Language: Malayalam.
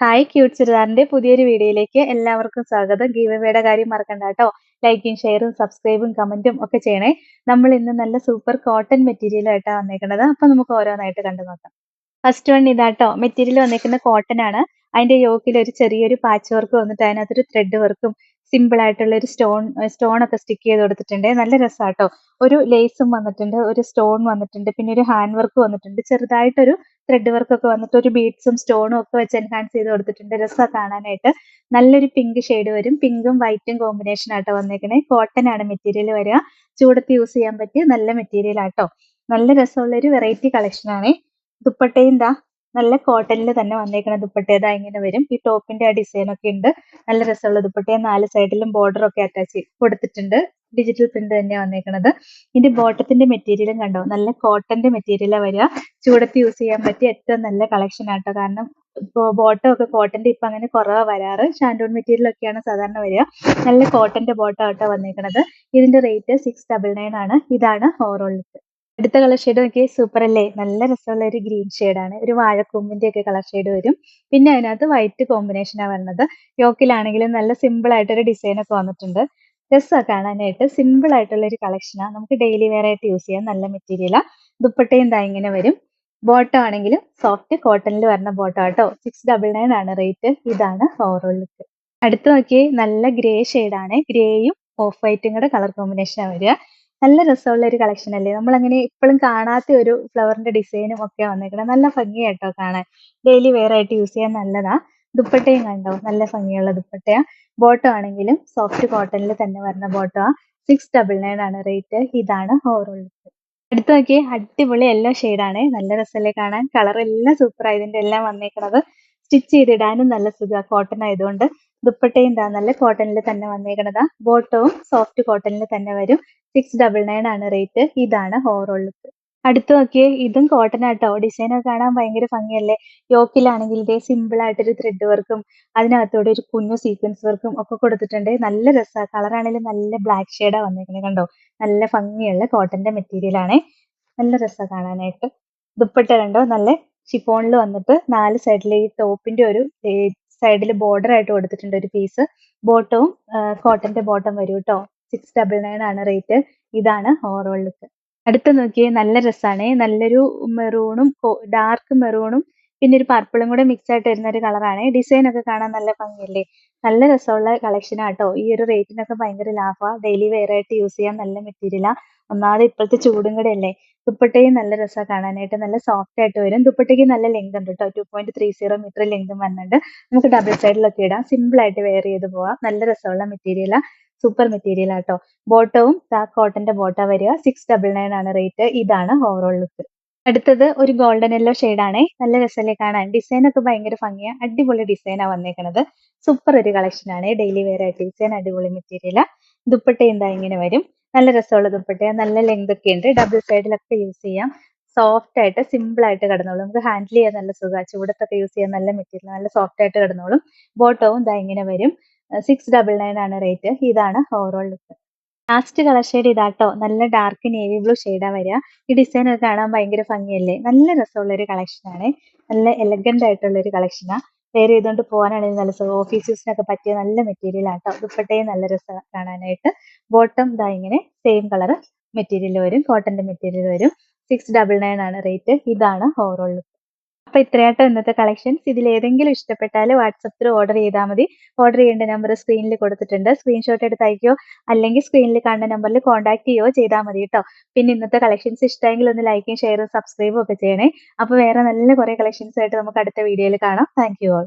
ഹായ് ക്യൂട്ട് ചുരിദാറിന്റെ പുതിയൊരു വീഡിയോയിലേക്ക് എല്ലാവർക്കും സ്വാഗതം. ഗീവവേയുടെ കാര്യം മറക്കണ്ട കേട്ടോ. ലൈക്കും ഷെയറും സബ്സ്ക്രൈബും കമന്റും ഒക്കെ ചെയ്യണേ. നമ്മൾ ഇന്ന് നല്ല സൂപ്പർ കോട്ടൺ മെറ്റീരിയൽ ആയിട്ടാണ് വന്നേക്കുന്നത് അപ്പൊ നമുക്ക് ഓരോന്നായിട്ട് കണ്ടു നോക്കാം. ഫസ്റ്റ് വൺ ഇതാട്ടോ മെറ്റീരിയൽ വന്നേക്കുന്ന കോട്ടൺ ആണ്. അതിന്റെ യോക്കിൽ ഒരു ചെറിയൊരു പാച്ച് വർക്ക് വന്നിട്ട് അതിനകത്തൊരു ത്രെഡ് വർക്കും സിമ്പിൾ ആയിട്ടുള്ള ഒരു സ്റ്റോൺ സ്റ്റോൺ ഒക്കെ സ്റ്റിക്ക് ചെയ്ത് കൊടുത്തിട്ടുണ്ട്. നല്ല രസമാട്ടോ ഒരു ലേസും വന്നിട്ടുണ്ട് ഒരു സ്റ്റോൺ വന്നിട്ടുണ്ട് പിന്നെ ഒരു ഹാൻഡ് വർക്ക് വന്നിട്ടുണ്ട്. ചെറുതായിട്ടൊരു ത്രെഡ് വർക്ക് ഒക്കെ വന്നിട്ട് ഒരു ബീഡ്സും സ്റ്റോണും ഒക്കെ വെച്ച് എൻഹാൻസ് ചെയ്ത് കൊടുത്തിട്ടുണ്ട്. രസമാണ് കാണാനായിട്ട്. നല്ലൊരു പിങ്ക് ഷെയ്ഡ് വരും. പിങ്കും വൈറ്റും കോമ്പിനേഷൻ ആട്ടോ വന്നേക്കണേ. കോട്ടൺ ആണ് മെറ്റീരിയൽ വരിക. ചൂടത്ത് യൂസ് ചെയ്യാൻ പറ്റിയ നല്ല മെറ്റീരിയൽ ആട്ടോ. നല്ല രസമുള്ള ഒരു വെറൈറ്റി കളക്ഷൻ ആണേ. ദുപ്പട്ടയും നല്ല കോട്ടണിൽ തന്നെ വന്നേക്കുന്ന ദുപ്പട്ടേതാ ഇങ്ങനെ വരും. ഈ ടോപ്പിന്റെ ആ ഡിസൈൻ ഒക്കെ ഉണ്ട്. നല്ല രസമുള്ള ദുപ്പട്ടയും. നാല് സൈഡിലും ബോർഡർ ഒക്കെ അറ്റാച്ച് കൊടുത്തിട്ടുണ്ട്. ഡിജിറ്റൽ പ്രിന്റ് തന്നെയാണ് വന്നേക്കുന്നത് ഇതിന്റെ ബോട്ടത്തിന്റെ മെറ്റീരിയലും കണ്ടോ? നല്ല കോട്ടന്റെ മെറ്റീരിയലാണ് വരിക. ചൂടത്ത് യൂസ് ചെയ്യാൻ പറ്റിയ ഏറ്റവും നല്ല കളക്ഷൻ ആട്ടോ. കാരണം ബോട്ടം ഒക്കെ കോട്ടന്റെ ഇപ്പൊ അങ്ങനെ കുറവാ വരാറ്. ഷാൻഡൂൺ മെറ്റീരിയൽ ഒക്കെയാണ് സാധാരണ വരിക. നല്ല കോട്ടന്റെ ബോട്ടം ആട്ടോ വന്നേക്കുന്നത് ഇതിന്റെ റേറ്റ് സിക്സ് ഡബിൾ നയൻ ആണ്. ഇതാണ് ഓവറോൾ ലുക്ക് അടുത്ത കളർ ഷെയ്ഡ് നോക്കി സൂപ്പർ അല്ലേ? നല്ല രസമുള്ള ഒരു ഗ്രീൻ ആണ്. ഒരു വാഴക്കൊമ്പിന്റെ ഒക്കെ കളർ ഷെയ്ഡ് വരും. പിന്നെ അതിനകത്ത് വൈറ്റ് കോമ്പിനേഷനാണ് വരുന്നത് യോക്കിലാണെങ്കിലും നല്ല സിമ്പിൾ ആയിട്ടൊരു ഡിസൈൻ ഒക്കെ വന്നിട്ടുണ്ട്. രസമാണ് കാണാനായിട്ട്. സിമ്പിൾ ആയിട്ടുള്ള ഒരു കളക്ഷനാണ് നമുക്ക് ഡെയിലി വെയർ ആയിട്ട് യൂസ് ചെയ്യാൻ നല്ല മെറ്റീരിയലാ ദുപ്പട്ടയും ദാ ഇങ്ങനെ വരും. ബോട്ടം ആണെങ്കിലും സോഫ്റ്റ് കോട്ടണിൽ വരുന്ന ബോട്ടം ആട്ടോ സിക്സ് ഡബിൾ നയൻ ആണ് റേറ്റ് ഇതാണ് ഓവറോൾ ലുക്ക് അടുത്ത് നോക്കിയേ നല്ല ഗ്രേ ആണ്. ഗ്രേയും ഓഫ് വൈറ്റും കൂടെ കളർ കോമ്പിനേഷനാണ് വരിക. നല്ല രസമുള്ള ഒരു കളക്ഷൻ അല്ലേ? നമ്മൾ അങ്ങനെ ഇപ്പോഴും കാണാത്ത ഒരു ഫ്ലവറിന്റെ ഡിസൈനും ഒക്കെ വന്നേക്കണം. നല്ല ഭംഗിയായിട്ടോ കാണാൻ. ഡെയിലി വെയർ ആയിട്ട് യൂസ് ചെയ്യാൻ നല്ലതാ. ദുപ്പട്ടയും കണ്ടോ? നല്ല ഭംഗിയുള്ള ദുപ്പട്ടയാ. ബോട്ടം ആണെങ്കിലും സോഫ്റ്റ് കോട്ടണിൽ തന്നെ വരുന്ന ബോട്ടമാ സിക്സ് ഡബിൾ നയൻ ആണ് റേറ്റ് ഇതാണ് ഓവറോൾ ലുക്ക് അടുത്ത് നോക്കിയേ അടിപൊളി യെല്ലോ ആണ്. നല്ല രസമല്ലേ കാണാൻ. കളർ എല്ലാം സൂപ്പർ ആയതിന്റെ എല്ലാം വന്നേക്കണത്. സ്റ്റിച്ച് ചെയ്തിടാനും നല്ല സുഖമാണ് കോട്ടൺ ആയതുകൊണ്ട്. ദുപ്പട്ടയും എന്താ നല്ല കോട്ടണിൽ തന്നെ വന്നേക്കണതാ? ബോട്ടവും സോഫ്റ്റ് കോട്ടണിൽ തന്നെ വരും. സിക്സ് ഡബിൾ നയൻ ആണ് റേറ്റ്. ഇതാണ് ഓവറോൾ ലുക്ക് അടുത്ത് നോക്കിയേ ഇതും കോട്ടൺ ആട്ടോ. ഡിസൈൻ ഒക്കെ കാണാൻ ഭയങ്കര ഭംഗിയല്ലേ? യോക്കിലാണെങ്കിൽ ഇതേ സിമ്പിൾ ആയിട്ടൊരു ത്രെഡ് വർക്കും അതിനകത്തോടെ ഒരു കുഞ്ഞു സീക്വൻസ് വർക്കും ഒക്കെ കൊടുത്തിട്ടുണ്ട്. നല്ല രസമാണ് കളറാണെങ്കിലും നല്ല ബ്ലാക്ക് ഷെയ്ഡാ വന്നിരിക്കുന്നത് കണ്ടോ? നല്ല ഭംഗിയുള്ള കോട്ടന്റെ മെറ്റീരിയൽ ആണ്. നല്ല രസമാണ് കാണാനായിട്ട്. ദുപ്പട്ട കണ്ടോ? നല്ല ഷിഫോണിൽ വന്നിട്ട് നാല് സൈഡിലെ ഈ ടോപ്പിന്റെ ഒരു സൈഡിൽ ബോർഡർ ആയിട്ട് കൊടുത്തിട്ടുണ്ട് ഒരു പീസ് ബോട്ടവും കോട്ടന്റെ ബോട്ടം വരും കേട്ടോ സിക്സ് ഡബിൾ നയൻ ആണ് റേറ്റ് ഇതാണ് ഓവറോൾ ലുക്ക് അടുത്ത നോക്കിയേ നല്ല രസമാണ് നല്ലൊരു മെറൂണും ഡാർക്ക് മെറൂണും പിന്നെ ഒരു പർപ്പിളും കൂടെ മിക്സ് ആയിട്ട് വരുന്ന ഒരു കളറാണ് ഡിസൈൻ ഒക്കെ കാണാൻ നല്ല ഭംഗിയല്ലേ? നല്ല രസമുള്ള കളക്ഷൻ ആട്ടോ ഈ ഒരു റേറ്റിനൊക്കെ ഭയങ്കര ലാഭമാണ് ഡെയിലി വെയർ ആയിട്ട് യൂസ് ചെയ്യാൻ നല്ല മെറ്റീരിയലാ ഒന്നാമത് ഇപ്പോഴത്തെ ചൂടും കൂടെ അല്ലേ? ദുപ്പട്ടയും നല്ല രസമാണ് കാണാനായിട്ട്. നല്ല സോഫ്റ്റ് ആയിട്ട് വരും. ദുപ്പട്ടയ്ക്ക് നല്ല ലെങ്ത് ഉണ്ട് കേട്ടോ two point three zero metre ലെങ്തും വരുന്നുണ്ട് നമുക്ക് ഡബിൾ സൈഡിലൊക്കെ ഇടാം. സിമ്പിൾ ആയിട്ട് വെയർ ചെയ്ത് പോവാം. നല്ല രസമുള്ള മെറ്റീരിയലാ സൂപ്പർ മെറ്റീരിയൽ ആട്ടോ ബോട്ടവും കോട്ടന്റെ ബോട്ട വരിക. സിക്സ് ഡബിൾ നയൻ ആണ് റേറ്റ് ഇതാണ് ഓവറോൾ ലുക്ക് അടുത്തത് ഒരു ഗോൾഡൻ യെല്ലോ ആണ്. നല്ല രസമല്ലേ കാണാൻ. ഡിസൈൻ ഒക്കെ ഭയങ്കര ഭംഗിയാ. അടിപൊളി ഡിസൈനാ വന്നേക്കണത്. സൂപ്പർ ഒരു കളക്ഷൻ ആണ്. ഡെയിലി വെയർ ആയിട്ട് ഡിസൈൻ അടിപൊളി മെറ്റീരിയൽ ദുപ്പട്ട എന്താ ഇങ്ങനെ വരും. നല്ല രസമുള്ള ദുപ്പട്ട നല്ല ലെങ്ത് ഒക്കെ ഉണ്ട്. ഡബിൾ സൈഡിലൊക്കെ യൂസ് ചെയ്യാം. സോഫ്റ്റ് ആയിട്ട് സിമ്പിൾ ആയിട്ട് കിടന്നോളും. നമുക്ക് ഹാൻഡിൽ ചെയ്യാൻ നല്ല സുഖമാണ് ചൂടത്തൊക്കെ യൂസ് ചെയ്യാൻ നല്ല മെറ്റീരിയൽ നല്ല സോഫ്റ്റ് ആയിട്ട് കിടന്നോളും. ബോട്ടവും ഇതാ ഇങ്ങനെ വരും. സിക്സ് ഡബിൾ നയൻ ആണ് റേറ്റ് ഇതാണ് overall look last colour shade ഇതാട്ടോ. നല്ല ഡാർക്ക് നേവി ബ്ലൂ ഷെയ്ഡാ വരിക. ഈ ഡിസൈൻ ഒക്കെ കാണാൻ ഭയങ്കര ഭംഗിയല്ലേ? നല്ല രസമുള്ള ഒരു കളക്ഷൻ ആണ്. നല്ല എലഗന്റ് ആയിട്ടുള്ള ഒരു കളക്ഷനാ വേറെ ചെയ്തുകൊണ്ട് പോകാനാണെങ്കിൽ നല്ല സുഖം. ഓഫീസ് പറ്റിയ നല്ല മെറ്റീരിയൽ ആട്ടോ. ദുപ്പട്ടയും നല്ല രസം കാണാനായിട്ട്. ബോട്ടം ഇതാ ഇങ്ങനെ സെയിം കളർ മെറ്റീരിയൽ വരും. കോട്ടന്റെ മെറ്റീരിയൽ വരും. സിക്സ് ഡബിൾ നയൻ ആണ് റേറ്റ് ഇതാണ് ഓവറോൾ അപ്പൊ ഇത്രയാട്ടോ ഇന്നത്തെ കളക്ഷൻസ് ഇതിൽ ഏതെങ്കിലും ഇഷ്ടപ്പെട്ടാൽ വാട്സപ്പിൽ ഓർഡർ ചെയ്താൽ മതി. ഓർഡർ ചെയ്യേണ്ട നമ്പർ സ്ക്രീനിൽ കൊടുത്തിട്ടുണ്ട്. സ്ക്രീൻഷോട്ട് എടുത്ത് അയക്കുകയോ അല്ലെങ്കിൽ സ്ക്രീനിൽ കാണുന്ന നമ്പറിൽ കോൺടാക്ട് ചെയ്യുകയോ ചെയ്താൽ മതി കേട്ടോ പിന്നെ ഇന്നത്തെ കളക്ഷൻസ് ഇഷ്ടമെങ്കിൽ ഒന്ന് ലൈക്കും ഷെയറും സബ്സ്ക്രൈബും ഒക്കെ ചെയ്യണേ. അപ്പൊ വേറെ നല്ല കുറെ കളക്ഷൻസ് ആയിട്ട് നമുക്ക് അടുത്ത വീഡിയോയിൽ കാണാം. Thank you all